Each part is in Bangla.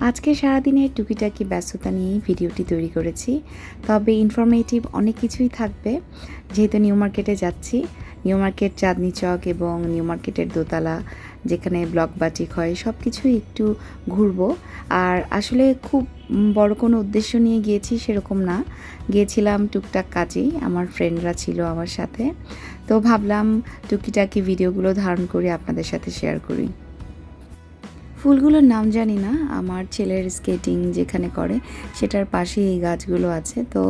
আজকে সারাদিনের টুকিটাকি ব্যস্ততা নিয়েই ভিডিওটি তৈরি করেছি। তবে ইনফরমেটিভ অনেক কিছুই থাকবে। যেহেতু নিউ মার্কেটে যাচ্ছি, নিউ মার্কেট চাঁদনি চক এবং নিউ মার্কেটের দোতলা যেখানে ব্লক বাটিক হয় সব কিছুই একটু ঘুরবো। আর আসলে খুব বড় কোনো উদ্দেশ্য নিয়ে গিয়েছি সেরকম না। গিয়েছিলাম টুকটাক কাজেই, আমার ফ্রেন্ডরা ছিল আমার সাথে। তো ভাবলাম টুকিটাকি ভিডিওগুলো ধারণ করে আপনাদের সাথে শেয়ার করি। ফুলগুলোর নাম জানি না, আমার ছেলের স্কেটিং যেখানে করে, সেটার পাশে এই গাছগুলো আছে। তো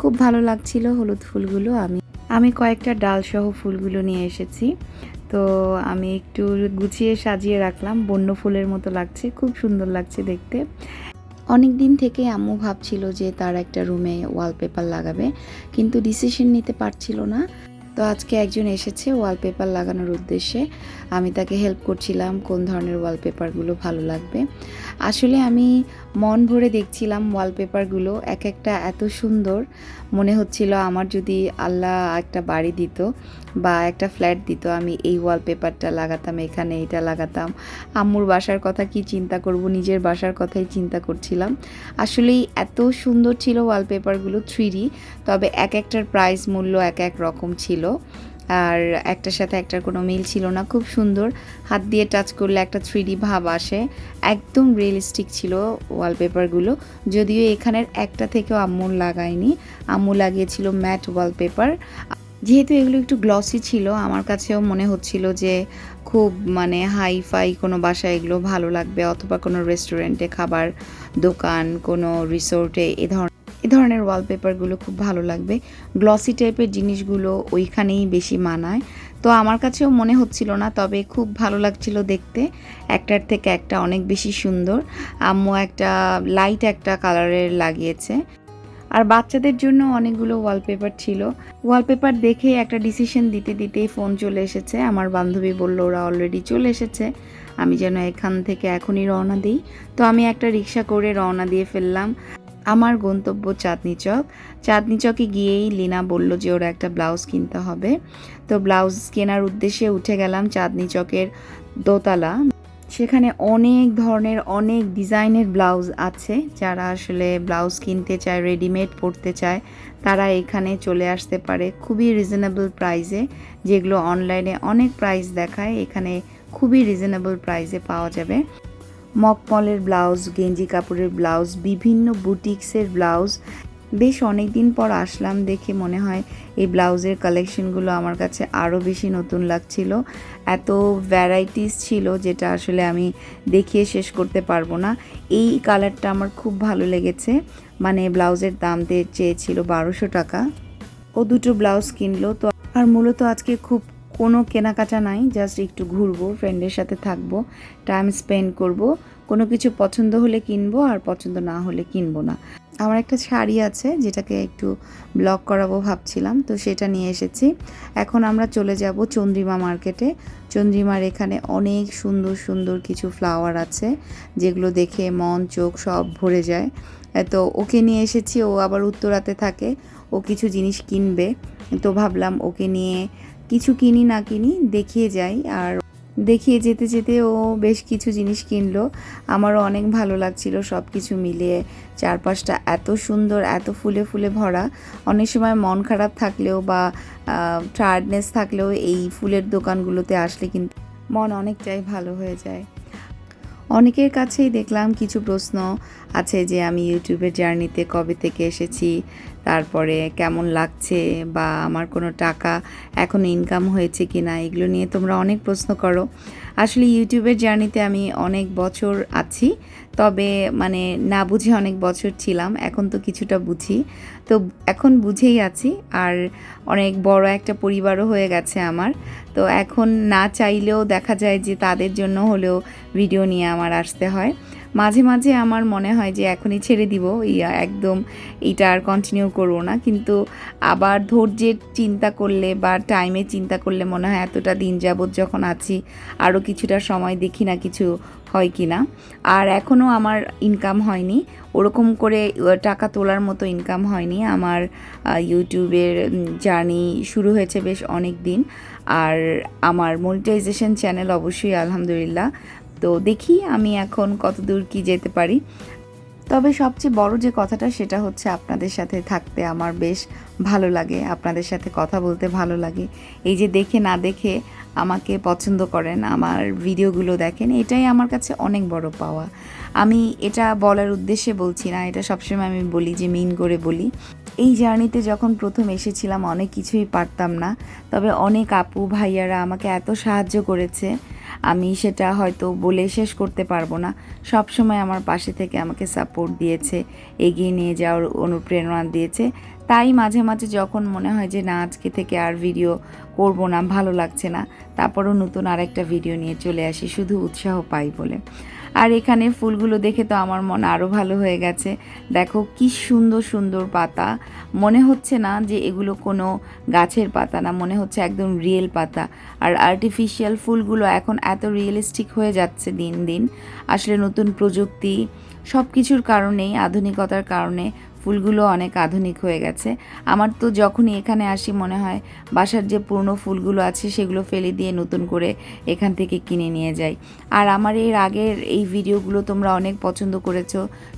খুব ভালো লাগছিল হলুদ ফুলগুলো। আমি আমি কয়েকটা ডাল সহ ফুলগুলো নিয়ে এসেছি। তো আমি একটু গুছিয়ে সাজিয়ে রাখলাম। বন্য ফুলের মতো লাগছে, খুব সুন্দর লাগছে দেখতে। অনেক দিন থেকে আম্মু ভাবছিল যে তার একটা রুমে ওয়ালপেপার লাগাবে, কিন্তু ডিসিশন নিতে পারছিল না। তো আজকে একজন এসেছে ওয়ালপেপার লাগানোর উদ্দেশ্যে। আমি তাকে হেল্প করছিলাম কোন ধরনের ওয়ালপেপারগুলো ভালো লাগবে। আসলে আমি মন ভরে দেখছিলাম ওয়ালপেপারগুলো এক একটা এত সুন্দর। মনে হচ্ছিল আমার যদি আল্লাহ একটা বাড়ি দিত বা একটা ফ্ল্যাট দিত, আমি এই ওয়ালপেপারটা লাগাতাম, এখানে এটা লাগাতাম। আম্মুর বাসার কথা কি চিন্তা করব? নিজের বাসার কথাই চিন্তা করছিলাম। আসলেই এত সুন্দর ছিল ওয়ালপেপারগুলো থ্রি তবে এক একটার প্রাইস মূল্য এক এক রকম ছিল। আর একটার সাথে একটার কোনো মিল ছিল না, খুব সুন্দর। হাত দিয়ে টাচ করলে একটা থ্রি ভাব আসে। একদম রিয়েলিস্টিক ছিল ওয়ালপেপারগুলো যদিও এখানের একটা থেকেও আম্মু লাগায়নি আম্মু লাগিয়েছিল ম্যাট ওয়ালপেপার যেহেতু এগুলো একটু গ্লসি ছিল, আমার কাছেও মনে হচ্ছিল যে খুব মানে হাই ফাই কোনো বাসায় এগুলো ভালো লাগবে অথবা কোনো রেস্টুরেন্টে খাবার দোকান, কোনো রিসোর্টে এ ধরনের এ ধরনের ওয়ালপেপারগুলো খুব ভালো লাগবে। গ্লসি টাইপের জিনিসগুলো ওইখানেই বেশি মানায়। তো আমার কাছেও মনে হচ্ছিল না, তবে খুব ভালো লাগছিল দেখতে। একটার থেকে একটা অনেক বেশি সুন্দর। আম্মু একটা লাইট একটা কালারের লাগিয়েছে। আর বাচ্চাদের জন্য অনেকগুলো ওয়ালপেপার ছিল। ওয়ালপেপার দেখে একটা ডিসিশন দিতে দিতেই ফোন চলে এসেছে। আমার বান্ধবী বলল, ওরা অলরেডি চলে এসেছে। আমি যেন এখান থেকে এখনই রওনা দিই। তো আমি একটা রিক্সা করে রওনা দিয়ে ফেললাম। আমার গন্তব্য চাঁদনি চক চাঁদনি চকে গিয়েই লিনা বলল যে, ওরা একটা ব্লাউজ কিনতে হবে। তো ব্লাউজ কেনার উদ্দেশ্যে উঠে গেলাম চাঁদনি চকের দোতলা। সেখানে অনেক ধরনের, অনেক ডিজাইনের ব্লাউজ আছে। যারা আসলে ব্লাউজ কিনতে চায় রেডিমেড পরতে চায়, তারা এখানে চলে আসতে পারে খুবই রিজনেবল প্রাইসে যেগুলো অনলাইনে অনেক প্রাইস দেখায়। এখানে খুবই রিজনেবল প্রাইসে পাওয়া যাবে। মকমলের ব্লাউজ, গেঞ্জি কাপড়ের ব্লাউজ, বিভিন্ন বুটিক্সের ব্লাউজ বেশ অনেক দিন পর আসলাম দেখে মনে হয় এই ব্লাউজের কালেকশনগুলো আমার কাছে আরও বেশি নতুন লাগছিল। এত ভ্যারাইটিস ছিল যেটা আসলে আমি দেখিয়ে শেষ করতে পারব না। এই কালারটা আমার খুব ভালো লেগেছে। মানে ব্লাউজের দাম দিয়ে চেয়েছিল বারোশো টাকা। ও দুটো ব্লাউজ কিনলো তো, আর মূলত আজকে খুব কোনো কেনাকাটা নাই জাস্ট একটু ঘুরবো ফ্রেন্ডের সাথে থাকব টাইম স্পেন্ড করব। কোনো কিছু পছন্দ হলে কিনবো, আর পছন্দ না হলে কিনবো না। আমার একটা শাড়ি আছে যেটাকে একটু ব্লক করাবো ভাবছিলাম, তো সেটা নিয়ে এসেছি। এখন আমরা চলে যাব চন্দ্রিমা মার্কেটে চন্দ্রিমার এখানে অনেক সুন্দর সুন্দর কিছু ফ্লাওয়ার আছে, যেগুলো দেখে মন, চোখ সব ভরে যায়। তো ওকে নিয়ে এসেছি, ও আবার উত্তরাতে থাকে, ও কিছু জিনিস কিনবে। তো ভাবলাম ওকে নিয়ে কিছু কিনি না কিনি দেখিয়ে যাই, আর দেখিয়ে যেতে যেতে ও বেশ কিছু জিনিস কিনলো। আমারও অনেক ভালো লাগছিল সব কিছু মিলিয়ে। চারপাশটা এত সুন্দর, এত ফুলে ফুলে ভরা। অনেক সময় মন খারাপ থাকলেও বা টায়ার্ডনেস থাকলেও এই ফুলের দোকানগুলোতে আসলে কিন্তু মন অনেকটাই ভালো হয়ে যায়। অনেকের কাছেই দেখলাম কিছু প্রশ্ন আছে যে আমি ইউটিউবের জার্নিতে কবে থেকে এসেছি, তারপরে কেমন লাগছে বা আমার কোনো টাকা এখন ইনকাম হয়েছে কি না এগুলো নিয়ে তোমরা অনেক প্রশ্ন করো। আসলে ইউটিউবের জার্নিতে আমি অনেক বছর আছি, তবে মানে না বুঝে অনেক বছর ছিলাম, এখন তো কিছুটা বুঝি। তো এখন বুঝেই আছি, আর অনেক বড় একটা পরিবারও হয়ে গেছে আমার। তো এখন না চাইলেও দেখা যায় যে তাদের জন্য হলেও ভিডিও নিয়ে আমার আসতে হয়। মাঝে মাঝে আমার মনে হয় যে এখনই ছেড়ে দিব ইয়া একদম এটা আর কন্টিনিউ করব না। কিন্তু আবার ধৈর্যের চিন্তা করলে বা টাইমে চিন্তা করলে মনে হয় এতটা দিন যাবৎ যখন আছি আরও কিছুটা সময় দেখি না কিছু হয় কি না আর এখনও আমার ইনকাম হয়নি, ওরকম করে টাকা তোলার মতো ইনকাম হয়নি। আমার ইউটিউবের জার্নি শুরু হয়েছে বেশ অনেক দিন আর আমার মনিটাইজেশন চ্যানেল অবশ্যই আলহামদুলিল্লাহ তো দেখি আমি এখন কত দূর কি যেতে পারি। তবে সবচেয়ে বড় যে কথাটা সেটা হচ্ছে আপনাদের সাথে থাকতে আমার বেশ ভালো লাগে, আপনাদের সাথে কথা বলতে ভালো লাগে। এই যে দেখে না দেখে আমাকে পছন্দ করেন, আমার ভিডিওগুলো দেখেন, এটাই আমার কাছে অনেক বড় পাওয়া। আমি এটা বলার উদ্দেশ্যে বলছি না, এটা সবসময় আমি বলি যে মিন করে বলি। এই জার্নিতে যখন প্রথম এসেছিলাম অনেক কিছুই পারতাম না, তবে অনেক আপু ভাইয়ারা আমাকে এত সাহায্য করেছে। আমি সেটা হয়তো বলে শেষ করতে পারব না। সব সময় আমার পাশে থেকে আমাকে সাপোর্ট দিয়েছে, এগিয়ে নিয়ে যাওয়ার অনুপ্রেরণা দিয়েছে। তাই মাঝে মাঝে যখন মনে হয় যে, না, আজকে থেকে আর ভিডিও করব না, ভালো লাগছে না, তারপরও নতুন আরেকটা ভিডিও নিয়ে চলে আসি, শুধু উৎসাহ পাই বলে। আর এখানে ফুলগুলো দেখে তো আমার মন আরও ভালো হয়ে গেছে। দেখো কি সুন্দর সুন্দর পাতা। মনে হচ্ছে না যে এগুলো কোনো গাছের পাতা না, মনে হচ্ছে একদম রিয়েল পাতা। আর আর্টিফিশিয়াল ফুলগুলো এখন এত রিয়েলিস্টিক হয়ে যাচ্ছে দিন দিন। আসলে নতুন প্রযুক্তি সব কিছুর কারণেই, আধুনিকতার কারণে ফুলগুলো অনেক আধুনিক হয়ে গেছে। আমার তো যখনই এখানে আসি মনে হয়, বাসার যে পুরনো ফুলগুলো আছে সেগুলো ফেলে দিয়ে নতুন করে এখান থেকে কিনে নিয়ে যাই। আর আমার এর আগের এই ভিডিওগুলো তোমরা অনেক পছন্দ করেছ।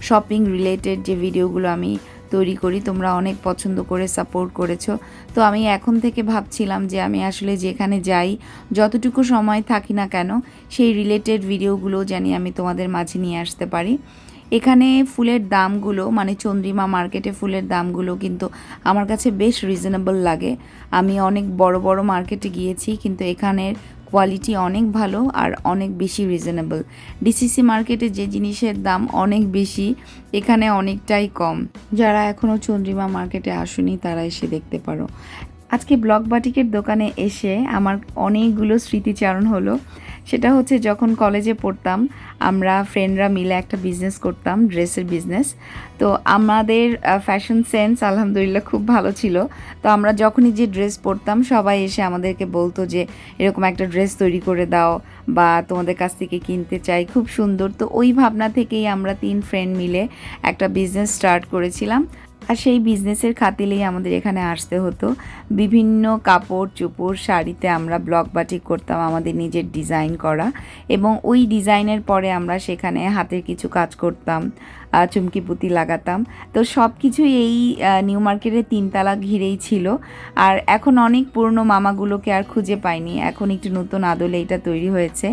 শপিং রিলেটেড যে ভিডিওগুলো আমি তৈরি করি, তোমরা অনেক পছন্দ করে সাপোর্ট করেছ। তো আমি এখন থেকে ভাবছিলাম যে আমি আসলে যেখানে যাই, যতটুকু সময় থাকি না কেন, সেই রিলেটেড ভিডিওগুলো জানি আমি তোমাদের মাঝে নিয়ে আসতে পারি। এখানে ফুলের দামগুলো মানে চন্দ্রিমা মার্কেটে ফুলের দামগুলো কিন্তু আমার কাছে বেশ রিজনেবল লাগে। আমি অনেক বড় বড় মার্কেটে গিয়েছি, কিন্তু এখানের কোয়ালিটি অনেক ভালো আর অনেক বেশি রিজনেবল ডিসিসি মার্কেটে যে জিনিসের দাম অনেক বেশি, এখানে অনেকটাই কম। যারা এখনও চন্দ্রিমা মার্কেটে আসেনি, তারা এসে দেখতে পারো। আজকে ব্লক বাটিকের দোকানে এসে আমার অনেকগুলো স্মৃতিচারণ হলো। সেটা হচ্ছে যখন কলেজে পড়তাম, আমরা ফ্রেন্ডরা মিলে একটা বিজনেস করতাম ড্রেসের বিজনেস তো আমাদের ফ্যাশন সেন্স আলহামদুলিল্লাহ খুব ভালো ছিল। তো আমরা যখনই যে ড্রেস পরতাম, সবাই এসে আমাদেরকে বলতো যে, এরকম একটা ড্রেস তৈরি করে দাও বা তোমাদের কাছ থেকে কিনতে চাই। খুব সুন্দর। তো ওই ভাবনা থেকেই আমরা তিন ফ্রেন্ড মিলে একটা বিজনেস স্টার্ট করেছিলাম। আর সেই বিজনেসের খাতিলেই আমাদের এখানে আসতে হতো। বিভিন্ন কাপড় চোপড় শাড়িতে আমরা ব্লক বাটিক করতাম আমাদের নিজের ডিজাইন করা এবং ওই ডিজাইনের পরে আমরা সেখানে হাতের কিছু কাজ করতাম চুমকি পুঁতি লাগাতাম। তো সব কিছুই এই নিউ মার্কেটের তিনতলা ঘিরেই ছিল। আর এখন অনেক পুরনো মামাগুলোকে আর খুঁজে পাইনি। এখন একটু নতুন আদলে এটা তৈরি হয়েছে।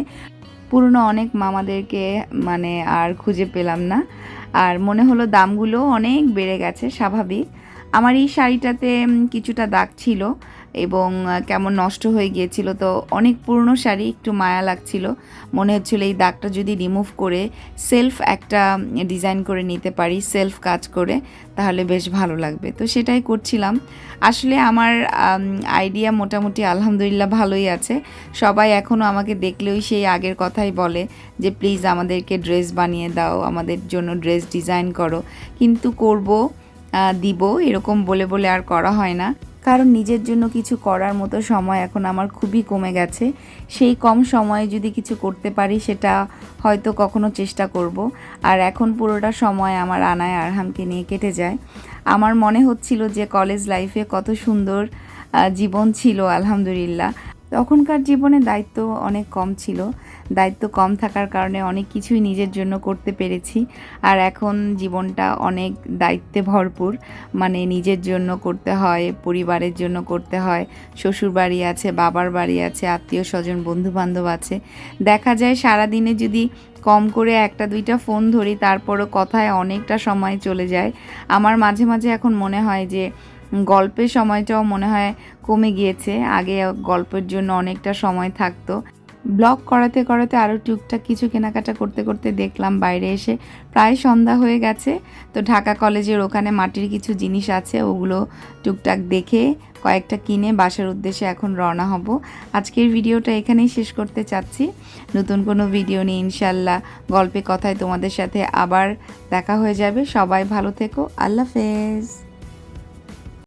পুরনো অনেক মামাদেরকে মানে আর খুঁজে পেলাম না। আর মনে হলো দামগুলো অনেক বেড়ে গেছে, স্বাভাবিক। আমার এই শাড়িটাতে কিছুটা দাগ ছিল। এবং কেমন নষ্ট হয়ে গিয়েছিল। তো অনেক পুরনো শাড়ি, একটু মায়া লাগছিল। মনে হচ্ছিল এই দাগটা যদি রিমুভ করে সেলফ একটা ডিজাইন করে নিতে পারি সেলফ কাজ করে, তাহলে বেশ ভালো লাগবে। তো সেটাই করছিলাম। আসলে আমার আইডিয়া মোটামুটি আলহামদুলিল্লাহ ভালোই আছে। সবাই এখনও আমাকে দেখলেও সেই আগের কথাই বলে যে, প্লিজ আমাদেরকে ড্রেস বানিয়ে দাও, আমাদের জন্য ড্রেস ডিজাইন করো। কিন্তু করব দিব, এরকম বলে বলে আর করা হয় না। কারণ নিজের জন্য কিছু করার মতো সময় এখন আমার খুবই কমে গেছে। সেই কম সময়ে যদি কিছু করতে পারি, সেটা হয়তো কখনো চেষ্টা করব। আর এখন পুরোটা সময় আমার আনায় আরহামকে নিয়ে কেটে যায়। আমার মনে হচ্ছিল যে কলেজ লাইফে কত সুন্দর জীবন ছিল, আলহামদুলিল্লাহ। তখনকার জীবনে দায়িত্ব অনেক কম ছিল। দায়িত্ব কম থাকার কারণে অনেক কিছুই নিজের জন্য করতে পেরেছি। আর এখন জীবনটা অনেক দায়িত্বে ভরপুর। মানে নিজের জন্য করতে হয়, পরিবারের জন্য করতে হয় শ্বশুর বাড়ি আছে, বাবার বাড়ি আছে, আত্মীয় স্বজন বন্ধু বান্ধব আছে। দেখা যায় সারাদিনে যদি কম করে একটা, দুইটা ফোন ধরি, তারপরও কথায় অনেকটা সময় চলে যায়। আমার মাঝে মাঝে এখন মনে হয় যে গল্পের সময়টাও মনে হয় কমে গিয়েছে। আগে গল্পের জন্য অনেকটা সময় থাকতো। ব্লগ করাতে করাতে আরও টুকটাক কিছু কেনাকাটা করতে করতে দেখলাম বাইরে এসে প্রায় সন্ধ্যা হয়ে গেছে। তো ঢাকা কলেজের ওখানে মাটির কিছু জিনিস আছে, ওগুলো টুকটাক দেখে কয়েকটা কিনে বাসার উদ্দেশ্যে এখন রওনা হব। আজকের ভিডিওটা এখানেই শেষ করতে চাচ্ছি। নতুন কোনো ভিডিও নিয়ে ইনশাল্লাহ গল্পে কথায় তোমাদের সাথে আবার দেখা হয়ে যাবে। সবাই ভালো থেকো। আল্লাহ হাফেজ।